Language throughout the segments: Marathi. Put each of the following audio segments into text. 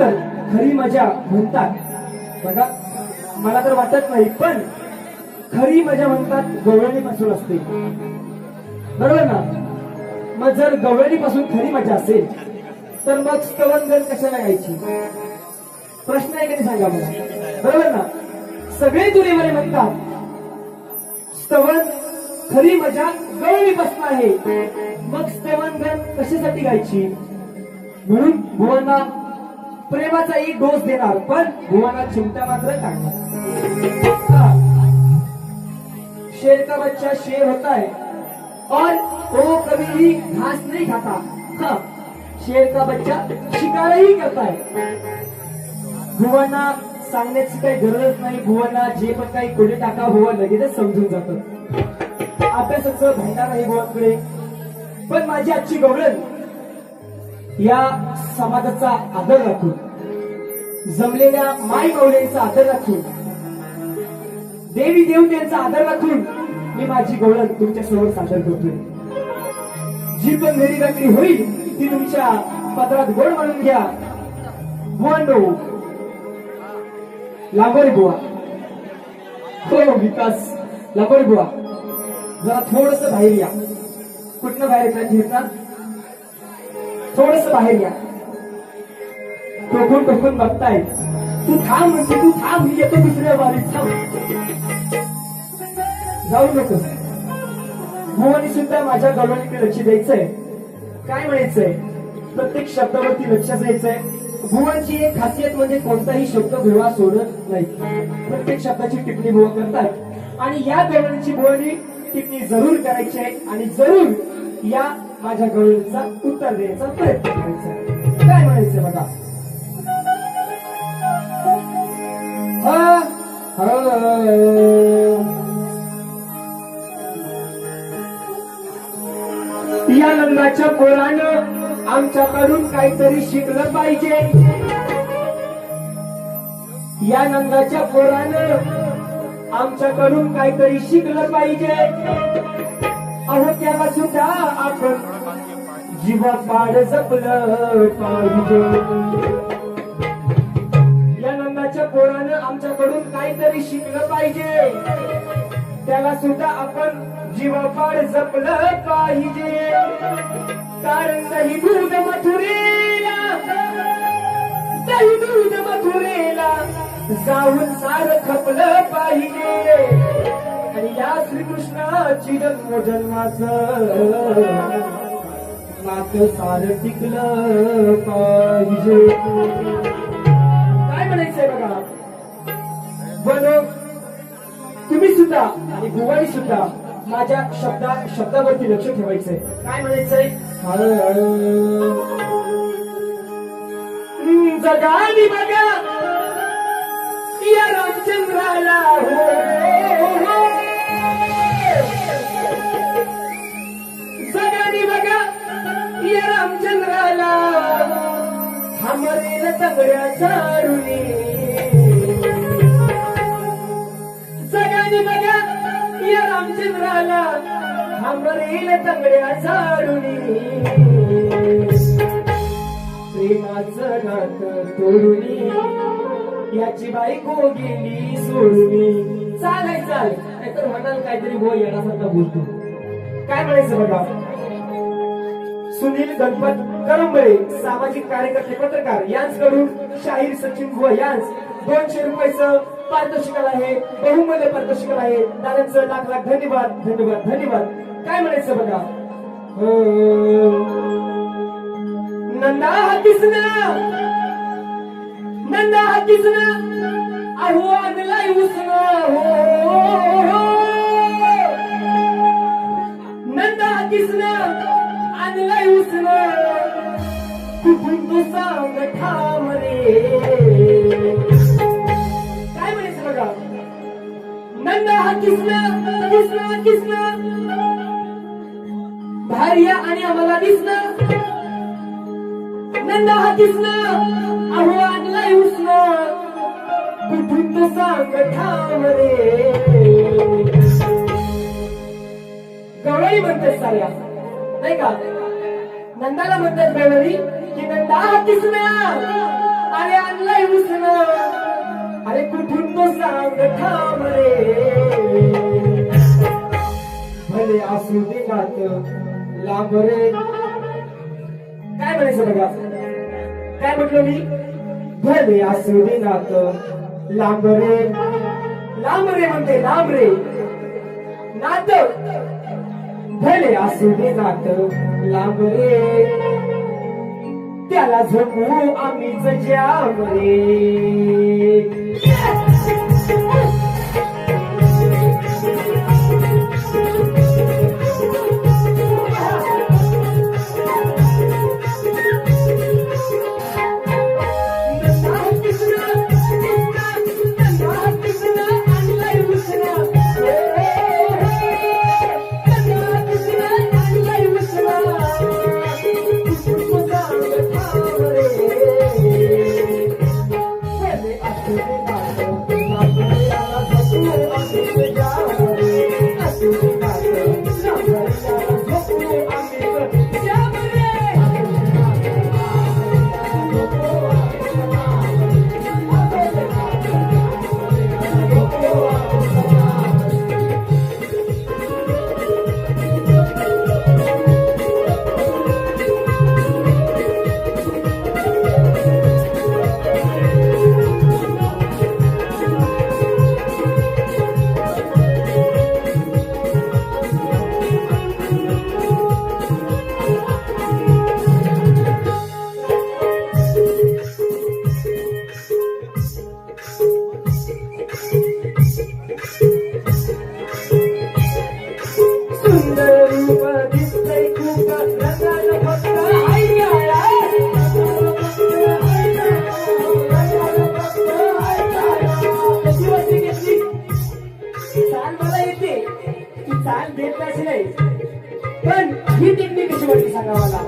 तर खरी मजा म्हणतात. बघा मला तर वाटत नाही पण खरी मजा म्हणतात गवळणीपासून असते. बरोबर ना? मग जर गवळणीपासून खरी मजा असेल तर मग स्तवनगण कशाला यायची? प्रश्न आहे कधी सांगा मला? बरोबर ना? सगळे तुरीवरे म्हणतात स्तवन खरी मजा गवळणीपासून आहे. मग स्तवनगण कशासाठी गायची? म्हणून भुवना प्रेमाचा एक डोस देणार पण भुवाला चिमटा मात्र टाकणार शेर का बच्चा शेर होता है और वो कभी भी घास नहीं खाता. हाँ. शेर का बच्चा शिकार ही करता है भुवांना सांगण्याची काही गरज नाही. भुवांना जे पण काही कोणी टाका भुवा लगेचच समजून जात. अभ्यासाचं भांडार आहे भुवांकडे पण माझी आजची गवळण या समाजाचा आदर राखून जमलेल्या माय गवळ्यांचा आदर राखून देवी देवतेचा आदर राखून मी माझी गवळण तुमच्यासमोर सादर करतोय. जी पण घरी गाठी होईल ती तुमच्या पत्रात गोड म्हणून घ्या. बुवांडो लागोरी बुवा. हो विकास. लागोरी बुवा. जरा थोडस बाहेर या. कुठनं बाहेर येतात घेतात थोडस बाहेर या. टोकून टोकून बघताय. तू थांब म्हणते तू थांब मी येतो दुसऱ्या बारीत थांब. जाऊ नकोस भुवनी सुद्धा माझ्या गवळणीकडे लक्ष द्यायचंय. काय म्हणायचंय? प्रत्येक शब्दावरती लक्ष द्यायचंय. भुवांची एक खासियत म्हणजे कोणताही शब्द भुवा सोडत नाही. प्रत्येक शब्दाची टिप्पणी भुवा करतात. आणि या गवळणीची भुवनी टिप्पणी जरूर करायची आहे. आणि जरूर या माझ्या गवळणीचा उत्तर द्यायचा प्रयत्न करायचा. काय म्हणायचं बघा? या लग्नाच्या पोरानं आमच्याकडून काहीतरी शिकलं पाहिजे. या नंदाच्या पोरानं आमच्याकडून काहीतरी शिकलं पाहिजे. आणि त्याला सुद्धा आपण जीवापाड जपलं पाहिजे. या नंदाच्या पोरानं आमच्याकडून काहीतरी शिकलं पाहिजे. त्याला सुद्धा आपण जीवापाड जपलं पाहिजे. कारण दही दूध मथुरेला दही दूध मथुरेला जाऊन सार खपलं पाहिजे. आणि या श्रीकृष्णाची जन्म जन्माचं नात सार टिकलं पाहिजे. काय म्हणायचंय बघा? बनो तुम्ही सुद्धा आणि बुवाई सुद्धा माझ्या शब्दा शब्दावरती लक्ष ठेवायचंय. काय म्हणायचंय? जगा जगानी बघा या रामचंद्राला हो. सगळ्या तगड्या चारुणी सगळ्यांनी बघा या रामचंद्राला थांबरेल तंगड्या झाडुनी प्रेमाचं नातं तोडुनी याची बायको गेली सोडुनी. चालाय चाल नाहीतर म्हणाल काहीतरी हो येण्यासारखा बोलतो. काय म्हणायचं बघा? सुनील गणपत करंबळे सामाजिक कार्यकर्ते पत्रकार यांचकडून शाहीर सचिन बुवा यांच दोनशे रुपयाचं पारितोषिकाला आहे बहुमूल्य पारितोषिकाल आहे. दादांचं लाख लाख धन्यवाद धन्यवाद धन्यवाद. काय म्हणायचं बघा? नंदा नंदा ना नंदा किसना अहो आणलाय उसना! हो, हो, हो, हो! नंदा किसना आणलाय उसना कुठून तो सांग ठाम रे काय म्हणायचं बघा नंदा हा किसना किसना किसना भार्या आणि आम्हाला दिसना नंदा हा किसना अहो आणलाय उसना कुठून तो सांग ठाम रे गवळी म्हणते साऱ्या नाही का नंदाला म्हणतात बेवरी की नंदा हातीस अरे आणलाय उसण अरे कुठून तो सांग रे भले असू दे नात लांब रे. काय म्हणायचं बघा? काय म्हटलं मी? भले असू दे नात लांब रे. लांब रे म्हणते लांब रे. नात. भले असू नात लांबरे. त्याला झोपू आम्हीच जाम चाल देत अशी नाही पण ही टेक्निक कशी वाटली सांगा मला?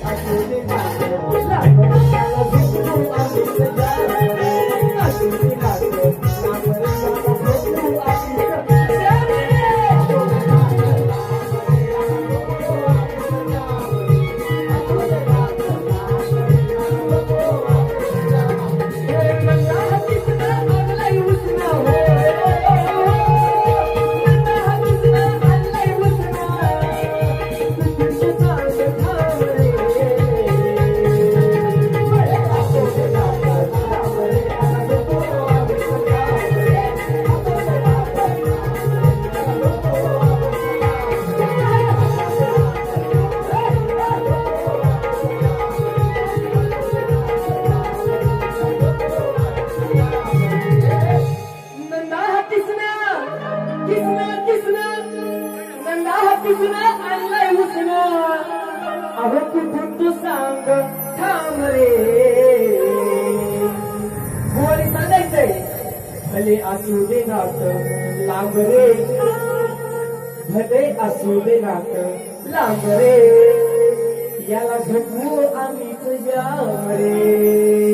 I भले असू दे नात लांब रे भले असू दे नात लांब रे याला झोपू आम्ही तुझ्या रे.